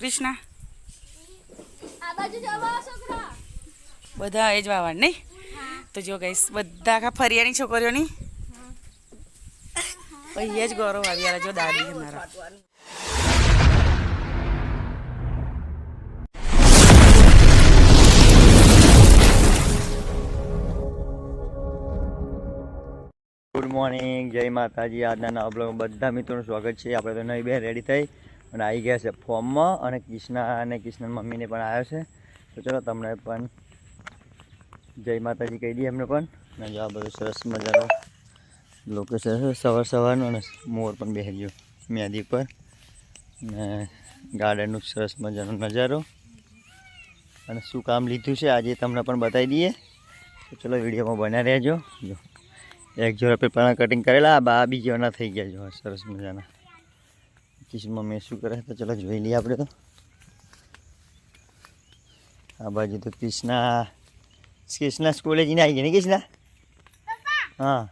કૃષ્ણા. આ બાજુ જવા છોકરા. બધા એ જ વાવણ નહીં તો જો ગઈશ બધા આખા ફરિયાની છોકરીઓની અહીંયા જ ગૌરવ આવ્યા જો દાદી છે મારા. ગુડ મોર્નિંગ જય માતાજી. આજના નવા બ્લોગ બધા મિત્રોનું સ્વાગત છે. આપણે તો નહીં બે રેડી થઈ. અને આવી ગયા છે ફોર્મમાં અને કૃષ્ણા અને કિષ્ના મમ્મીને પણ આવ્યો છે. તો ચલો તમને પણ જય માતાજી કહી દઈએ એમને પણ. અને જો આ બધું સરસ મજાનો લોકેશન સવાર સવારનું અને મોર પણ બેસી ગયો મેદી પર અને ગાર્ડનનું સરસ મજાનો નજારો. અને શું કામ લીધું છે આજે તમને પણ બતાવી દઈએ. તો ચલો વિડીયોમાં બન્યા રહેજો. જો એક જોડે પેપરના કટિંગ કરેલા, આ બા બીજાના થઈ ગયા જો. સરસ મજાના. કિશન મમ્મી શું કરે તો ચલો જોઈ લઈએ આપણે તો આ બાજુ તો કૃષ્ણા કૃષ્ણા સ્કૂલે જઈને આવી ગયા ને કૃષ્ણા હા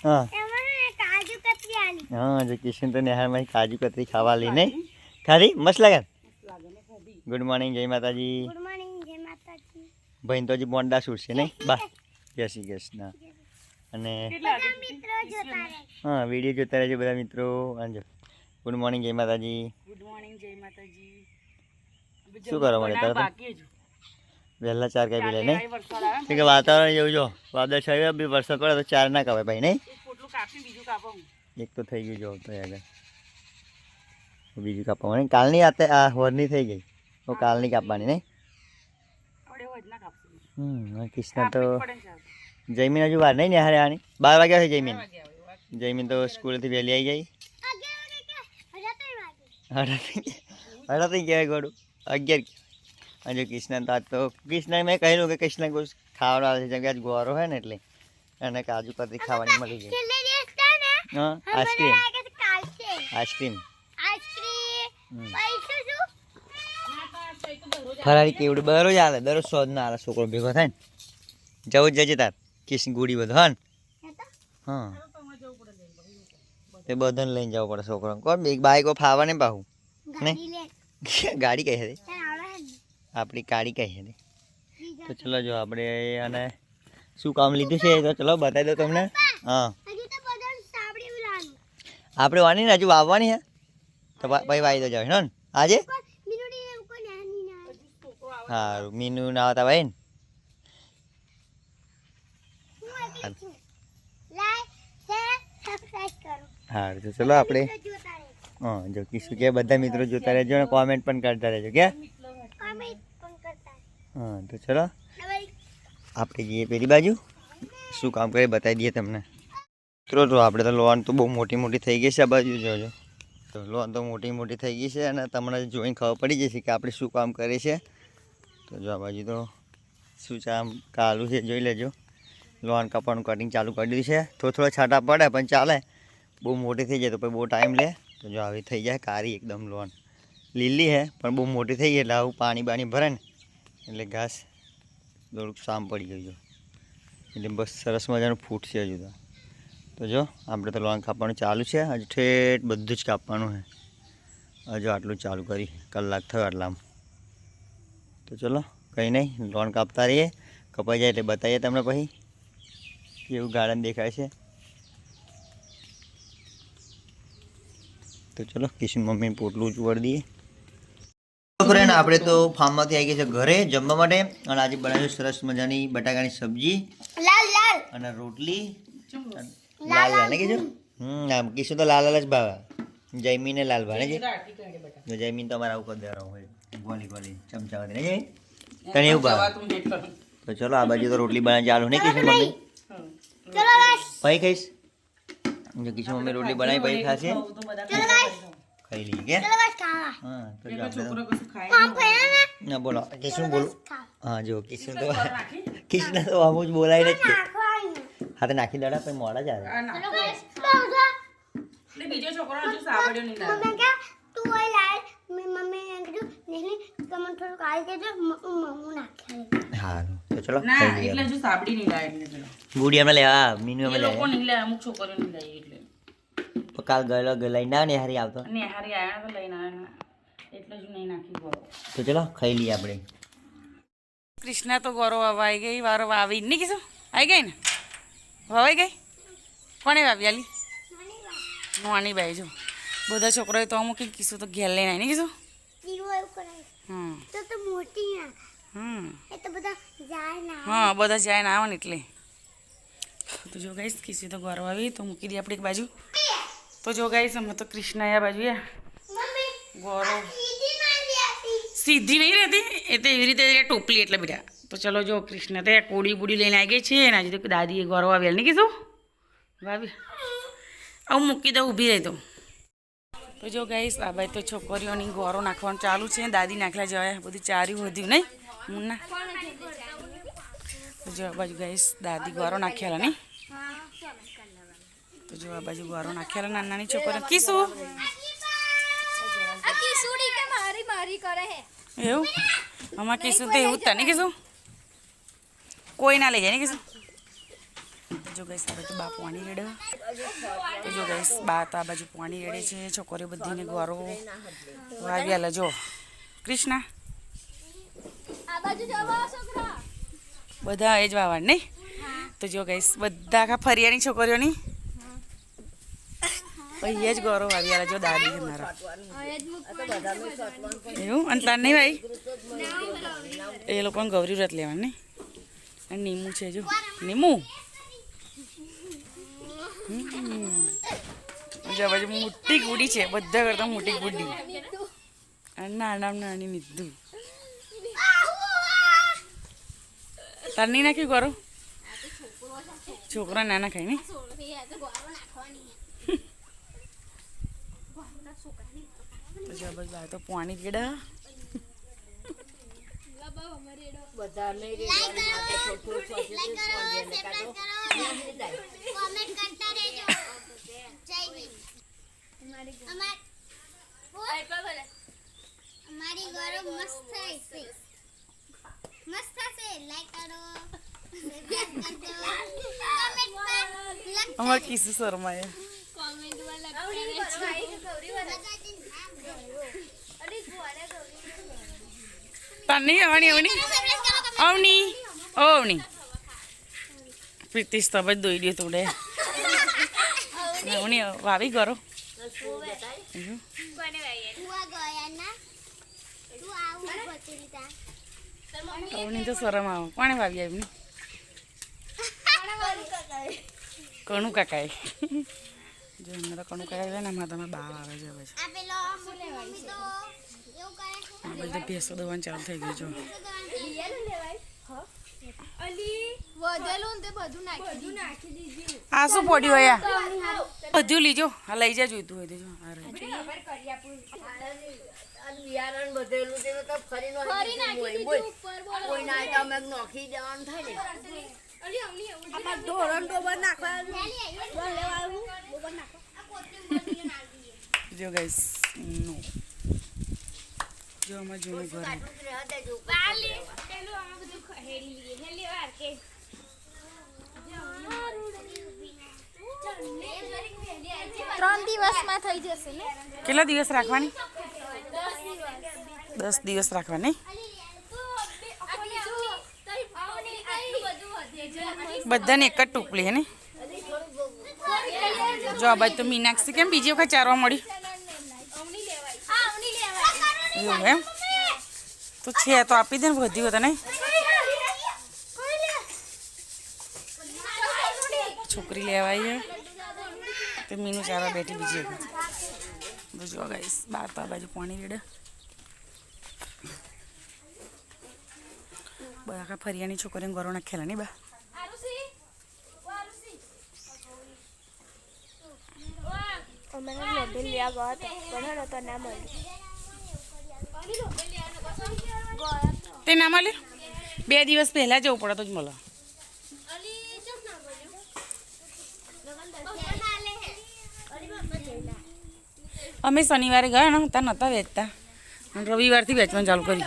હા હા જો કિશન તો નેહારમાં કાજુ કતરી ખાવા લઈને ખાધી મસ્ત લાગે ગુડ મોર્નિંગ જય માતાજી ભાઈ તો હજી બોન્ડા છૂટશે નહીં બા જય શ્રી કૃષ્ણ અને હા વીડિયો જોતા રહેજો બધા મિત્રો. આજો ગુડ મોર્નિંગ જય માતાજી. ગુડ મોર્નિંગ જય માતાજી. શું કરો મને તારે તો? બાકી જ. વહેલા ચાર કાપી લે નહીં? કાંઈ આવે કેમ કે વાતાવરણ જેવું જો. વાદળ છાયું બી વરસાદ પડે તો ચાર ના કાપે ભાઈ નહીં? એક પોટલું કાપી બીજું કાપો એક તો થઈ ગયું જો તો આગળ. બીજું કાપવાનું કાલની આતે આ હોરની થઈ ગઈ. તો કાલની કાપવાની નહીં? હમ કૃષ્ણ તો જયમીન હજુ વાર નહીં નિહારે આની. બાર વાગ્યા છે જયમીન. જયમીન તો સ્કૂલેથી વહેલી આવી ગઈ. થઈ ગયા. ગોળું અગિયાર. હજુ કૃષ્ણ તો આજ તો કૃષ્ણ મેં કહેલું કે કૃષ્ણ કોઈ આવે છે જેમ કે આજ ગોરો હોય ને એટલે અને કાજુ કતરી ખાવાની મળી જાય હા આઈસ્ક્રીમ. આઈસ્ક્રીમ. હમ. ફરારી કેવડું દરરોજ આવે દરરોજ સોદ ના આવે છોકરો ભેગો થાય ને. જવું જ જજે તાર. કિશન ગુડી બધું હા ને? હા. તે બધાને લઈને જવું પડે છોકરાને. કોણ? બે બાઈકો ફાવા ને? પાહું ગાડી કઈ હતી. આપણી ગાડી કઈ હતી. તો ચલો જો આપણે અને શું કામ લીધું છે તો ચલો બતાવી દો તમને. હા. આપણે વાની ને હજુ વાવવાની હે? તો ભાઈ પછી વાવી દો જાવ ને? આજે? સારું મીનુ ના આવતા ભાઈ ને? સારું તો ચલો આપણે. હા, જો કીશું કે બધા મિત્રો જોતા રહેજો અને કોમેન્ટ પણ કરતા રહેજો કે હા, તો ચલો. આપણે જઈએ પેલી બાજુ. શું કામ કરે બતાવી દઈએ તમને. મિત્રો તો આપણે તો લોન તો બહુ મોટી મોટી થઈ ગઈ છે આ બાજુ જોજો તો લોન તો મોટી મોટી થઈ ગઈ છે અને તમને જોઈને ખબર પડી જશે કે આપણે શું કામ કરીએ છે. તો જો આ બાજુ તો શું કામ કાલું છે, જોઈ લેજો. લોન કાપવાનું કટિંગ ચાલુ કરી દીધું છે. થોડો થોડો છાંટા પડે, પણ ચાલે. બહુ મોટી થઈ જાય તો પછી બહુ ટાઈમ લે. તો જો આવી થઈ જાય કારી એકદમ લોન. લીલી હે, પણ બહુ મોટી થઈ ગઈ એટલે આવું પાણી બાણી ભરે ને. એટલે ઘાસ થોડુંક સામ પડી ગયું જો. એટલે બસ સરસ મજાનું ફૂટશે હજુ તો. તો જો, આપણે તો લોન કાપવાનું ચાલુ છે. હજુ ઠેઠ બધું જ કાપવાનું છે હજુ આટલું ચાલુ કરી, કલાક થયો આટલામાં. તો ચલો, કંઈ નહીં, લોન કાપતા રહીએ. કપાઈ જાય એટલે બતાવીએ તમને પછી. કેવું ગાર્ડન દેખાય છે. તો ચલો કિશન મમ્મી પોટલું ચોડી દઈએ. ફ્રેન્ડ આપણે તો ફાર્મમાંથી આવી ગયા છે ઘરે જમવા માટે અને આજે બનાવ્યું સરસ મજાની બટાકાની સબ્જી અને રોટલી. લાલ લાલ ને કીધું હમ આમ કિશન તો લાલ લાલ જ ભાવે. જયમીને લાલ ભાવે બટા. જયમીન તો અમારે આવું કરી દેવાનું હોય ગોલી ગોલી ચમચા વધી ને જયમીન તને એવું ભાવે. તો ચલો આ બાજુ તો રોટલી બનાવી ચાલુ નહીં કિશન મમ્મી? ભાઈ. ખાઈશ? જો કિશન મમ્મી રોટલી બનાવી ભાઈ ખાશે. ખાવું તો કે ચલો બસ ખાવા. હા તો જો છોકરો કશું ખાય. નહીં. ના? બોલો કિશન બોલો. હા જો કિશન તો? કિશન તો આમ જ બોલાય ને. કે હાથે નાખી દડા પછી મોડા જ આવે. નાખો. બીજો છોકરો હજુ સાંભળ્યો નહીં લાગે. સારું તો ચલો ના એટલે લઈએ હજુ સાંભળી નહીં લાગે એટલે ચલો. ગુડી અમે લેવા મીનુ અમે લેવા લોકો લેવા નહીં લે અમુક છોકરીઓ નહીં લે એટલે. તો કાલ ગયેલો લઈને આવ્યો ને હારી આવતો. ને હારી આવ્યા તો લઈને આવ્યા એટલે જ નહીં નાખી ગયો તો ચલો ખાઈ લઈએ આપણે. કૃષ્ણા તો ગોરો વાવાઈ ગઈ વારો વાવી નહીં કીધું? આવી ગઈ ને? વાવાઈ ગઈ? કોણે વાવી આલી? નાની બાઈ જો. બધા છોકરાએ તો અમુક કીધું તો ઘેર લઈને આવી નહીં કીધું? હમ. તો તો મોટી ના. હમ. એ તો બધા જાય ના. હા બધા જાય ને આવે ને એટલે. તો જો ગઈશ કિસી તો ગોરો આવી તો મૂકી દઈએ આપણે એક બાજુ. તો જો ગાઈશ અમે તો કૃષ્ણ આ બાજુ ગૌરવ સીધી નહીં રહેતી? એ તો એવી રીતે ટોપલી એટલે બધા. તો ચલો જો કૃષ્ણ તો કોડી બુડી લઈને આવી ગઈ છે અને આજે તો દાદીએ ગોરો વાવેલ નહીં કીધું? ભાભી આવું મૂકી દઉં ઊભી રહી દઉં તો જો ગાઈશ આ ભાઈ તો છોકરીઓની ગોરો નાખવાનું ચાલુ છે. દાદી નાખલા જવાય. બધું ચાર્યું વધ્યું નહીં? મુન્ના. જો બાજુ ગાઈશ દાદી ગોરો નાખ્યા નહીં? તો જો આ બાજુ ગોરો નાખેલા નાની નાની છોકરીઓ. કીશું આ કિસુડી કે મારી મારી કરે હે? એવું? આમાં કીશું તો એવું જ તને કીશું કોઈ ના લઈ જાય ને કીશું જો ગઈશ હવે તો બા પાણી રેડે. તો જો ગઈશ બા તો આ બાજુ પાણી રેડે છે. છોકરીઓ બધીને ગોરો વાગ્યા આલે. જો કૃષ્ણ. આ બાજુ જવા છોકરા. બધા એ જ વાવણ નહીં? તો જો ગઈશ બધા આખા ફરિયાની છોકરીઓની અહીંયા જ ગોરો આવી આલે જો દાદી છે મારા. એવું? અને તાર નહીં ભાઈ? એ લોકોને ગૌરી વ્રત લેવાની અને નીમું છે જો. નીમું. જો આ મોટી ગુડી છે, બધા કરતા મોટી ગુડી. અને નાના નાની નીધું તાર નહીં નાખ્યું કરો છોકરા નાના ખાય ને તો જો આ બાજુ બહાર તો પાણી પીડા કોમેન્ટ કરતા રહેજો. જય ભીમ. અમાર અમારી ગોરો મસ્ત છે. મસ્ત થશે. લાઈક કરો. અમારે શર્માએ કોમેન્ટમાં તાર નહીં આવણી આવની આવની આવની પ્રીતિશ તો જ દોઈ દે તુડે આવની વાવી કરો. ના તું શરમ આવે. કોણે વાવી આવી કણું કાકાએ. જો અમે તો કણું કાકા આવે ને આમાં તમે બાવ આવે છે પછી આ પેલો મમ્મી તો એવું કરે તો બધી ભેંસો દવાનું ચાલુ થઈ ગયું જો. બધું આ શું પડ્યું અહીંયા? બધું લીજો. આ લઈ જા જોઈતું હોય તો જો. ગાઈસ જો આમાં જૂનું ઘર વાલી પેલું આમાં બધું હેલી લીધી હેલી વાર કે. ત્રણ દિવસમાં થઈ જશે ને? કેટલા દિવસ રાખવાની? દસ દિવસ રાખવાની. બધાને એક જ ટુકડી હે ને? જો આ બાજુ તો મીનાક્ષી કેમ બીજી વખત ચારવા મળી? એવું એમ તો છે તો આપી દે ને વધી હોય તને છોકરી લેવાય તો મીનું ચારવા બેઠી બીજી વખત તો જો ગાઈસ બાર તો આ બાજુ પાણી રેડે બધા આખા ફરિયાની છોકરીને ગરો નાખેલા નહીં બા તે ના મળે બે દિવસ પહેલા જવું પડે તો જ મળે. અમે શનિવારે ગયા ને, ત્યાં નહોતા વેચતા. રવિવારથી વેચવાનું ચાલુ કર્યું.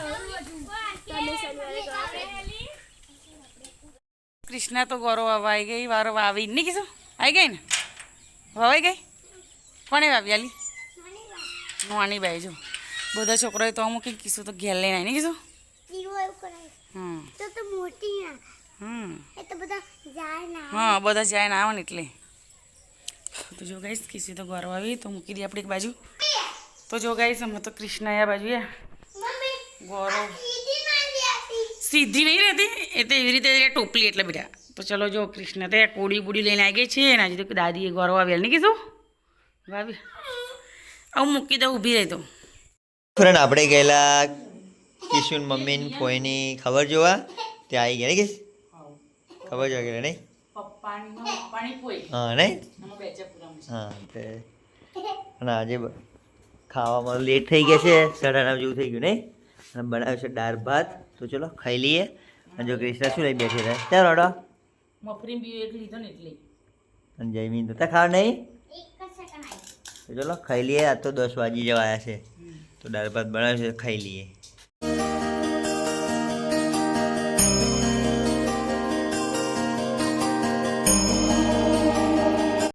કૃષ્ણા તો ગોરો આવી ગઈ, વારો વાવી નહીં કીધું. આવી ગઈ ને? વાવાઈ ગઈ? કોને વાવી આલી? નાની બાઈ જો. બધા છોકરાએ તો અમુક કીધું તો ઘેર લઈને આવીને કીધું. જીરું એવું કરાય. હમ. તો તો મોટી ના. હમ. એ તો બધા જાય ના. હા બધા જાય ને આવે ને એટલે. તો જો ગાઈશ કિસી તો ગોરવ આવી તો મૂકી દઈએ આપણે એક બાજુ. તો જો અમે તો કૃષ્ણ આ બાજુ ગોરવ સીધી નહીં રહેતી. એ તો એવી રીતે ટોપલી એટલે બીજા તો ચલો જો કૃષ્ણ તો કોડી બુડી લઈને આવી ગઈ છે ને આજે તો દાદીએ ગોરવ આવેલ નહીં કીધું. વાવી. આવું મૂકી દઉં ઊભી રહી તો. ફ્રેન્ડ આપણે ગયેલા કિશુન મમ્મીની ફોઈની ખબર જોવા? ત્યાં આવી ગયા ને કે ખબર જોવા ગયા નહીં હા નહીં હા તે. અને આજે ખાવામાં લેટ થઈ ગયા છે સાડા નવ જેવું થઈ ગયું નહીં અને બનાવ્યું છે દાળ ભાત. તો ચલો ખાઈ લઈએ. અને જો કૃષ્ણ શું લઈ બેસી રહે? ત્યાં રોડો. મફરી બી એક લીધો ને એટલે. અને જયમીન તો ત્યાં ખાવ નહીં તો ચલો ખાઈ લઈએ. આ તો દસ વાગી જવા આવ્યા છે. તો દાળ ભાત બનાવ્યું છે ખાઈ લઈએ.